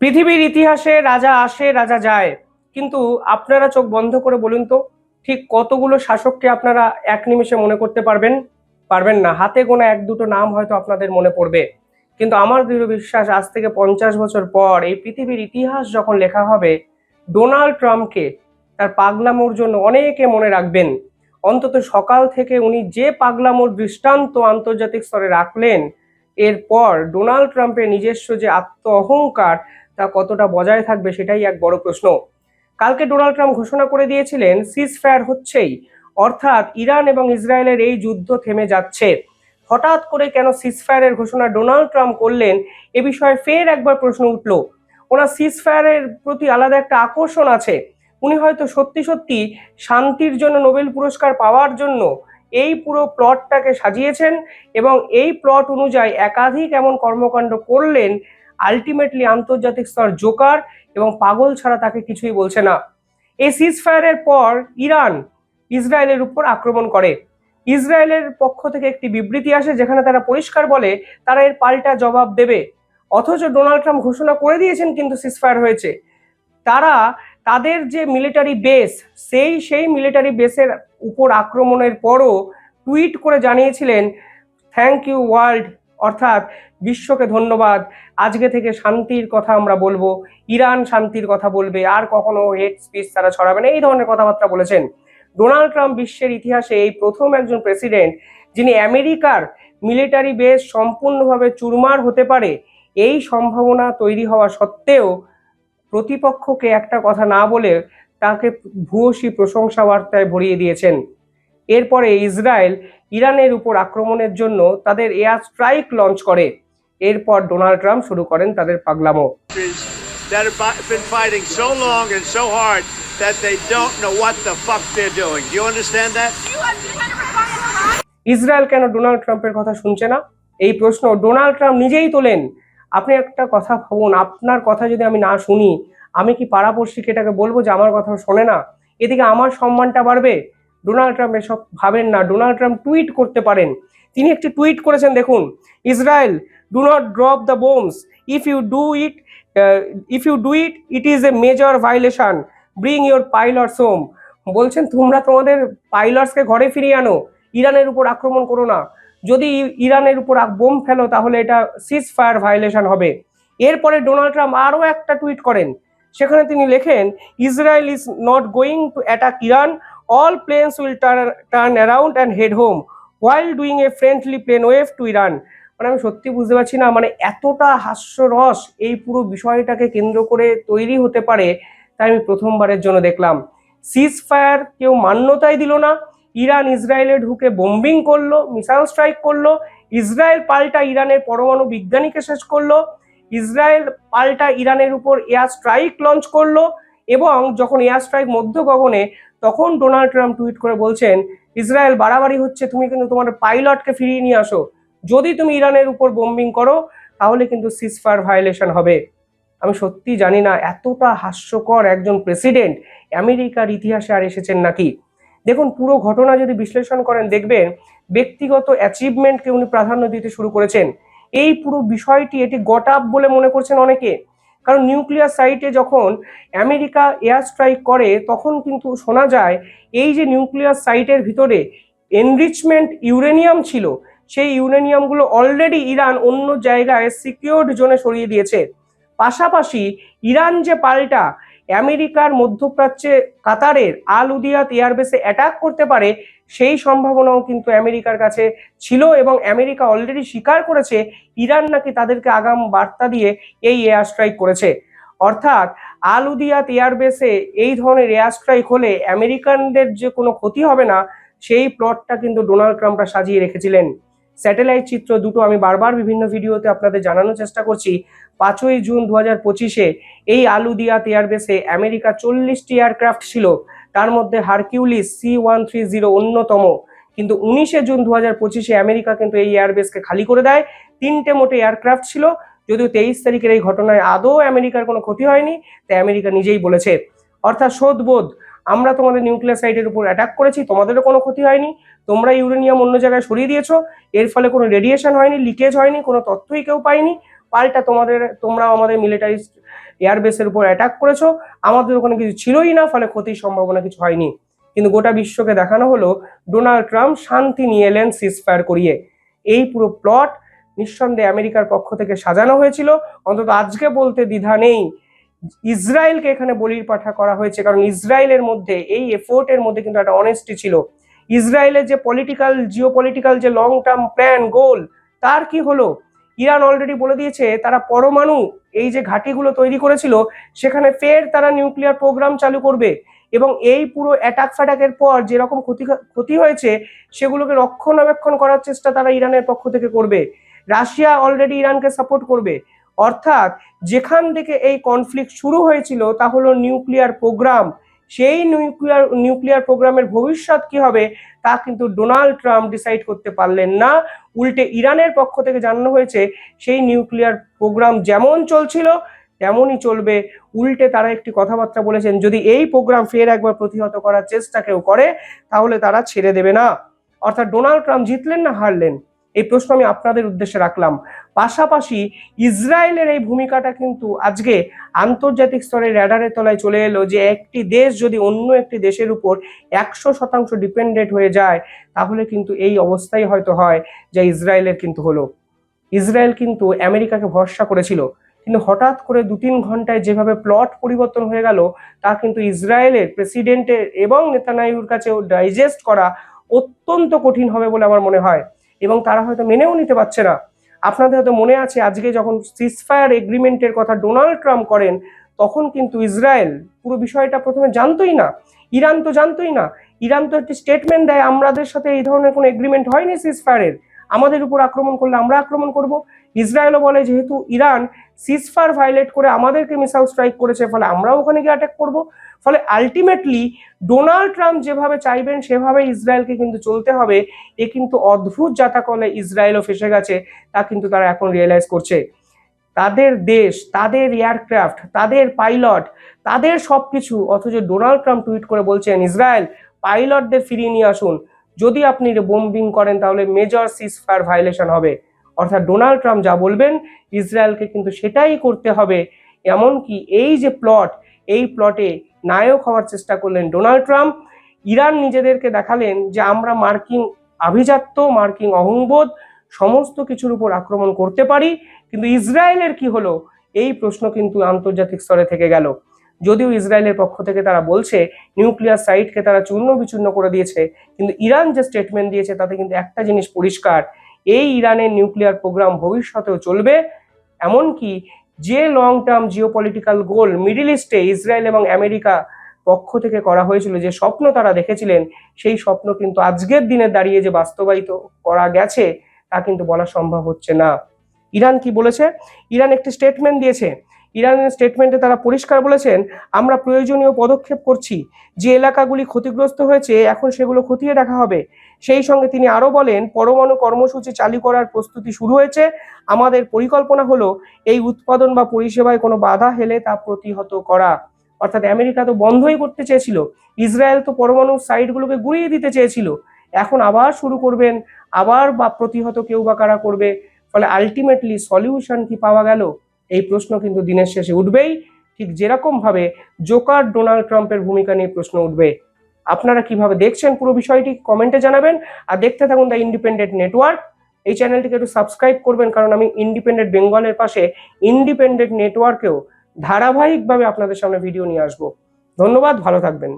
পৃথিবীর ইতিহাসে রাজা আসে, রাজা যায়। কিন্তু আপনারা চোখ বন্ধ করে বলুন তো, ঠিক কতগুলো শাসককে আপনারা এক নিমেষে মনে করতে পারবেন? পারবেন না। হাতে গোনা এক দুটো নাম হয়তো আপনাদের মনে পড়বে। কিন্তু আমার দৃঢ় বিশ্বাস, আজ থেকে পঞ্চাশ বছর পর এই পৃথিবীর ইতিহাস যখন লেখা হবে, ডোনাল্ড ট্রাম্পকে তার পাগলামোর জন্য অনেকে মনে রাখবেন। অন্তত সকাল থেকে উনি যে পাগলামোর দৃষ্টান্ত আন্তর্জাতিক স্তরে রাখলেন, এরপর ডোনাল্ড ট্রাম্পের নিজস্ব যে আত্ম অহংকার তা কতটা বজায় থাকবে সেটাই এক বড় প্রশ্ন। কালকে ডোনাল্ড ট্রাম্প ঘোষণা করে দিয়েছিলেন সিজ ফায়ার হচ্ছেই। অর্থাৎ ইরান এবং ইসরায়েলের এই যুদ্ধ থেমে যাচ্ছে। হঠাৎ করে কেন সিজ ফায়ারের ঘোষণা ডোনাল্ড ট্রাম্প করলেন, এ বিষয়ে ফের একবার প্রশ্ন উঠল। ওনার সিজ ফায়ারের প্রতি আলাদা একটা আকর্ষণ আছে। উনি হয়তো সত্যি সত্যি শান্তির জন্য নোবেল পুরস্কার পাওয়ার জন্য এই পুরো প্লটটাকে সাজিয়েছেন এবং এই প্লট অনুযায়ী একাধিক এমন কর্মকাণ্ড করলেন আলটিমেটলি আন্তর্জাতিক স্তর জোকার এবং পাগল ছাড়া তাকে কিছুই বলছে না। এই সিজ ফায়ারের পর ইরান ইসরায়েলের উপর আক্রমণ করে। ইসরায়েলের পক্ষ থেকে একটি বিবৃতি আসে যেখানে তারা পরিষ্কার বলে তারা এর পাল্টা জবাব দেবে। অথচ ডোনাল্ড ট্রাম্প ঘোষণা করে দিয়েছেন কিন্তু সিজ ফায়ার হয়েছে। তারা তাদের যে মিলিটারি বেস সেই সেই মিলিটারি বেসের উপর আক্রমণের পরও টুইট করে জানিয়েছিলেন থ্যাংক ইউ ওয়ার্ল্ড অর্থাৎ বিশ্বকে ধন্যবাদ। আজকে থেকে শান্তির কথা আমরা বলব। ইরান শান্তির কথা বলবে। আর কখনো হেড স্পিচ তারা ছড়াবে না। এই ধরনের কথাবার্তা বলেছেন। ডোনাল্ড ট্রাম্প বিশ্বের ইতিহাসে এই প্রথম একজন প্রেসিডেন্ট যিনি আমেরিকার মিলিটারি বেস সম্পূর্ণভাবে চুরমার হতে পারে, এই সম্ভাবনা তৈরি হওয়া সত্ত্বেও প্রতিপক্ষকে একটা কথা না বলে তাকে ভূয়সী প্রশংসা বার্তায় ভরিয়ে দিয়েছেন। এরপরে ইসরায়েল ইরানের উপর আক্রমণের জন্য তাদের এয়ার স্ট্রাইক লঞ্চ করে। এরপর ডোনাল্ড ট্রাম্প শুরু করেন তাদের পাগলামো। ইসরায়েল কেন ডোনাল্ড ট্রাম্পের কথা শুনছে না? এই প্রশ্ন ডোনাল্ড ট্রাম্প নিজেই তোলেন। আপনি একটা কথা ভাবুন আপনার কথা যদি আমি না শুনি আমি কি পাড়াপড়শিকে এটাকে বলব যে আমার কথা শোনে না? এদিকে আমার সম্মানটা বাড়বে? ডোনাল্ড ট্রাম্প এসব ভাবেন না। ডোনাল্ড ট্রাম্প টুইট করতে পারেন। তিনি একটি টুইট করেছেন, দেখুন, Israel do not drop the bombs if you do it if you do it it is a major violation bring your pilots home বলছেন, তোমরা তোমাদের পাইলটসকে ঘরে ফিরিয়ে আনো। ইরানের উপর আক্রমণ করো না। যদি ইরানের উপর বোম ফেলো, তাহলে এটা সিজ ফায়ার ভায়োলেশন হবে। এরপরে ডোনাল্ড ট্রাম্প আরও একটা টুইট করেন। সেখানে তিনি লেখেন, Israel is not going to attack Iran all planes will turn around and head home while doing a friendly plane wave to Iran মানে আমি সত্যি বুঝতে পারছি না মানে এতটা হাস্যরস এই পুরো বিষয়টাকে কেন্দ্র করে তৈরি হতে পারে, তাই আমি প্রথমবারের জন্য দেখলাম। সিজ ফায়ার কেউ মান্যতাই দিল না। ইরান ইসরায়েলে ঢুকে বোম্বিং করল মিসাইল স্ট্রাইক করল, ইসরায়েল পাল্টা ইরানের পরমাণু বিজ্ঞানীকে শেষ করল, ইসরায়েল পাল্টা ইরানের উপর এয়ার স্ট্রাইক লঞ্চ করল এবং যখন এয়ার স্ট্রাইক মধ্য গগনে তখন ডোনাল্ড ট্রাম্প টুইট করে বলছেন, ইসরায়েল বাড়াবাড়ি হচ্ছে, তুমি কিন্তু তোমার পাইলটকে ফিরিয়ে নিয়ে আসো। যদি তুমি ইরানের উপর বোম্বিং করো, তাহলে কিন্তু সিজফায়ার ভায়োলেশন হবে। আমি সত্যি জানি না, এতটা হাস্যকর একজন প্রেসিডেন্ট আমেরিকার ইতিহাসে আর এসেছেন নাকি। দেখুন, পুরো ঘটনা যদি বিশ্লেষণ করেন, দেখবেন ব্যক্তিগত অ্যাচিভমেন্টকে উনি প্রাধান্য দিতে শুরু করেছেন। এই পুরো বিষয়টি এটি গট আপ বলে মনে করছেন অনেকে। কারণ নিউক্লিয়ার সাইটে যখন আমেরিকা এয়ার স্ট্রাইক করে, তখন কিন্তু শোনা যায় এই যে নিউক্লিয়ার সাইটের ভিতরে এনরিচমেন্ট ইউরেনিয়াম ছিল, সেই ইউরেনিয়ামগুলো অলরেডি ইরান অন্য জায়গায় সিকিউরড জোনে সরিয়ে দিয়েছে। পাশাপাশি ইরান যে পাল্টা আমেরিকার মধ্যপ্রাচ্যে কাতারের আল উদিয়াত এয়ারবেসে অ্যাটাক করতে পারে, সেই সম্ভাবনাও কিন্তু আমেরিকার কাছে ছিল এবং আমেরিকা অলরেডি স্বীকার করেছে ইরান নাকি তাদেরকে আগাম বার্তা দিয়ে এই এয়ার স্ট্রাইক করেছে। অর্থাৎ আল উদিয়াত এয়ারবেসে এই ধরনের এয়ার স্ট্রাইক হলে আমেরিকানদের যে কোনো ক্ষতি হবে না, সেই প্লটটা কিন্তু ডোনাল্ড ট্রাম্পরা সাজিয়ে রেখেছিলেন। স্যাটেলাইট চিত্র দুটো আমি বারবার বিভিন্ন ভিডিওতে আপনাদের জানানোর চেষ্টা করছি। পাঁচই জুন দু হাজার পঁচিশে এই আলুদিয়াত এয়ারবেসে আমেরিকা চল্লিশটি এয়ারক্রাফট ছিল। তার মধ্যে Hercules C one three zero অন্যতম। কিন্তু উনিশে জুন দু হাজার পঁচিশে আমেরিকা কিন্তু এই এয়ারবেসকে খালি করে দেয়। তিনটে মোটে এয়ারক্রাফট ছিল। যদিও তেইশ তারিখের এই ঘটনায় আদৌ আমেরিকার কোনো ক্ষতি হয়নি, তাই আমেরিকা নিজেই বলেছে। অর্থাৎ শোধবোধ আমরা তোমাদের নিউক্লিয়ার সাইটের উপর অ্যাটাক করেছি, তোমাদেরও কোনো ক্ষতি হয়নি, তোমরা ইউরেনিয়াম অন্য জায়গায় সরিয়ে দিয়েছ, এর ফলে কোনো রেডিয়েশন হয়নি লিকেজ হয়নি, কোনো তথ্যই কেউ পায়নি, পাল্টা তোমাদের তোমরা আমাদের মিলিটারি এয়ারবেসের উপর অ্যাটাক করেছ, আমাদের ওখানে কিছু ছিলই না, ফলে ক্ষতির সম্ভাবনা কিছু হয়নি। কিন্তু গোটা বিশ্বকে দেখানো হলো ডোনাল্ড ট্রাম্প শান্তি নিয়ে এলেন সিজফায়ার করিয়ে। এই পুরো প্লট নিঃসন্দেহে আমেরিকার পক্ষ থেকে সাজানো হয়েছিল, অন্তত আজকে বলতে দ্বিধা নেই। ইসরায়েলকে এখানে বলির পাঠা করা হয়েছে, কারণ ইসরায়েলের মধ্যে, এই এফোর্টের মধ্যে কিন্তু একটা অনেস্টি ছিল। ইসরায়েলের যে পলিটিক্যাল জিও পলিটিক্যাল যে লং টার্ম প্ল্যান গোল তার কি হলো? ইরান অলরেডি বলে দিয়েছে, তারা পরমাণু, এই যে ঘাঁটিগুলো তৈরি করেছিল, সেখানে ফের তারা নিউক্লিয়ার প্রোগ্রাম চালু করবে। এবং এই পুরো অ্যাটাক ফ্যাটাকের পর যেরকম ক্ষতি ক্ষতি হয়েছে, সেগুলোকে রক্ষণাবেক্ষণ করার চেষ্টা তারা ইরানের পক্ষ থেকে করবে। রাশিয়া অলরেডি ইরানকে সাপোর্ট করবে। অর্থাৎ যেখান থেকে এই কনফ্লিক্ট শুরু হয়েছিল, তা হলো নিউক্লিয়ার প্রোগ্রাম সেই নিউক্লিয়ার নিউক্লিয়ার প্রোগ্রামের ভবিষ্যৎ কি হবে, তা কিন্তু ডোনাল্ড ট্রাম্প ডিসাইড করতে পারলেন না। উল্টে ইরানের পক্ষ থেকে জানানো হয়েছে, সেই নিউক্লিয়ার প্রোগ্রাম যেমন চলছিল, তেমনই চলবে। উল্টে তারা একটি কথাবার্তা বলেছেন, যদি এই প্রোগ্রাম ফের একবার প্রতিহত করার চেষ্টা কেউ করে, তাহলে তারা ছেড়ে দেবে না। অর্থাৎ ডোনাল্ড ট্রাম্প জিতলেন না, হারলেন। এই প্রশ্ন আমি আপনাদের উদ্দেশ্যে রাখলাম। পাশাপাশি ইসরায়েলের এই ভূমিকাটা কিন্তু আজকে আন্তর্জাতিক স্তরে র্যাডারের তলায় চলে এলো যে একটি দেশ যদি অন্য একটি দেশের উপর একশো শতাংশ ডিপেন্ডেন্ট হয়ে যায়, তাহলে কিন্তু এই অবস্থাই হয়তো হয় যা ইসরায়েলের কিন্তু হলো। ইসরায়েল কিন্তু আমেরিকাকে ভরসা করেছিল, কিন্তু হঠাৎ করে দু তিন ঘন্টায় যেভাবে প্লট পরিবর্তন হয়ে গেল, তা কিন্তু ইসরায়েলের প্রেসিডেন্টের এবং নেতানাইহুর কাছেও ডাইজেস্ট করা অত্যন্ত কঠিন হবে বলে আমার মনে হয়। এবং তারা হয়তো মেনেও নিতে পারছে না। আপনাদের হয়তো মনে আছে, আজকে যখন সিজফায়ার এগ্রিমেন্টের কথা ডোনাল্ড ট্রাম্প করেন, তখন কিন্তু ইসরায়েল পুরো বিষয়টা প্রথমে জানতোই না। ইরান তো জানতোই না। ইরান তো একটি স্টেটমেন্ট দেয় আমাদের সাথে এই ধরনের কোনো এগ্রিমেন্ট হয়নি সিজফায়ারের আমাদের উপর আক্রমণ করলে আমরা আক্রমণ করব। ইসরায়েলও বলে যেহেতু ইরান সিজফায়ার ভায়োলেট করে আমাদেরকে মিসাইল স্ট্রাইক করেছে, ফলে আমরাও ওখানে গিয়ে অ্যাটাক করব। ফলে আলটিমেটলি ডোনাল্ড ট্রাম্প যেভাবে চাইবেন, সেভাবে ইসরায়েলকে কিন্তু চলতে হবে। এ কিন্তু অদ্ভুত জাতাকলে ইসরায়েলও ফেসে গেছে, তা কিন্তু তারা এখন রিয়েলাইজ করছে। তাদের দেশ, তাদের এয়ারক্রাফট তাদের পাইলট তাদের সব কিছু অথচ ডোনাল্ড ট্রাম্প টুইট করে বলছেন, ইসরায়েল পাইলটদের ফিরিয়ে নিয়ে আসুন। যদি আপনি বোম্বিং করেন, তাহলে মেজর সিজফায়ার ভায়োলেশন হবে। অর্থাৎ ডোনাল্ড ট্রাম্প যা বলবেন, ইসরায়েলকে কিন্তু সেটাই করতে হবে। এমনকি এই যে প্লট, এই প্লটে নায়ক হওয়ার চেষ্টা করলেন ডোনাল্ড ট্রাম্প। ইরান নিজেদেরকে দেখালেন যে আমরা মার্কিং আভিজাত্য মার্কিং অহংবোধ সমস্ত কিছুর উপর আক্রমণ করতে পারি, কিন্তু ইসরায়েলের কি হলো? এই প্রশ্ন কিন্তু আন্তর্জাতিক স্তরে থেকে গেল। যদিও ইসরায়েলের পক্ষ থেকে তারা বলছে নিউক্লিয়ার সাইটকে তারা চূর্ণ বিচূর্ণ করে দিয়েছে, কিন্তু ইরান যে স্টেটমেন্ট দিয়েছে তাতে কিন্তু একটা জিনিস পরিষ্কার এই ইরানের নিউক্লিয়ার প্রোগ্রাম ভবিষ্যতেও চলবে, এমনকি যে long term geopolitical goal middle ইস্টে ইসরায়েল এবং আমেরিকা পক্ষ থেকে করা হয়েছিল, যে স্বপ্ন তারা দেখেছিলেন, সেই স্বপ্ন কিন্তু আজকের দিনে দাঁড়িয়ে যে বাস্তবায়িত করা গেছে, তা কিন্তু বলা সম্ভব হচ্ছে না। ইরান কি বলেছে? ইরান একটি স্টেটমেন্ট দিয়েছে ইরানের স্টেটমেন্টে তারা পরিষ্কার বলেছেন, আমরা প্রয়োজনীয় পদক্ষেপ করছি। যে এলাকাগুলি ক্ষতিগ্রস্ত হয়েছে, এখন সেগুলো খতিয়ে দেখা হবে। সেই সঙ্গে তিনি আরও বলেন, পরমাণু কর্মসূচি চালু করার প্রস্তুতি শুরু হয়েছে। আমাদের পরিকল্পনা হলো, এই উৎপাদন বা পরিষেবায় কোনো বাধা হেলে তা প্রতিহত করা। অর্থাৎ আমেরিকা তো বন্ধই করতে চেয়েছিল। ইসরায়েল তো পরমাণু সাইটগুলোকে গুড়িয়ে দিতে চেয়েছিল। এখন আবার শুরু করবেন, আবার বা প্রতিহত কেউ বা কারা করবে? ফলে আলটিমেটলি সলিউশন কি পাওয়া গেল? এই প্রশ্ন কিন্তু দিনের শেষে উঠবেই। ঠিক যেরকম ভাবে জোকার ডোনাল্ড ট্রাম্পের ভূমিকা নিয়ে প্রশ্ন উঠবে, আপনারা কীভাবে দেখছেন পুরো বিষয়টি কমেন্টে জানাবেন। আর দেখতে থাকুন দ্য ইন্ডিপেন্ডেন্ট নেটওয়ার্ক এই চ্যানেলটিকে একটু সাবস্ক্রাইব করবেন, কারণ আমি ইন্ডিপেন্ডেন্ট বেঙ্গলের পাশে ইন্ডিপেন্ডেন্ট নেটওয়ার্কেও ধারাবাহিকভাবে আপনাদের সামনে ভিডিও নিয়ে আসব। ধন্যবাদ, ভালো থাকবেন।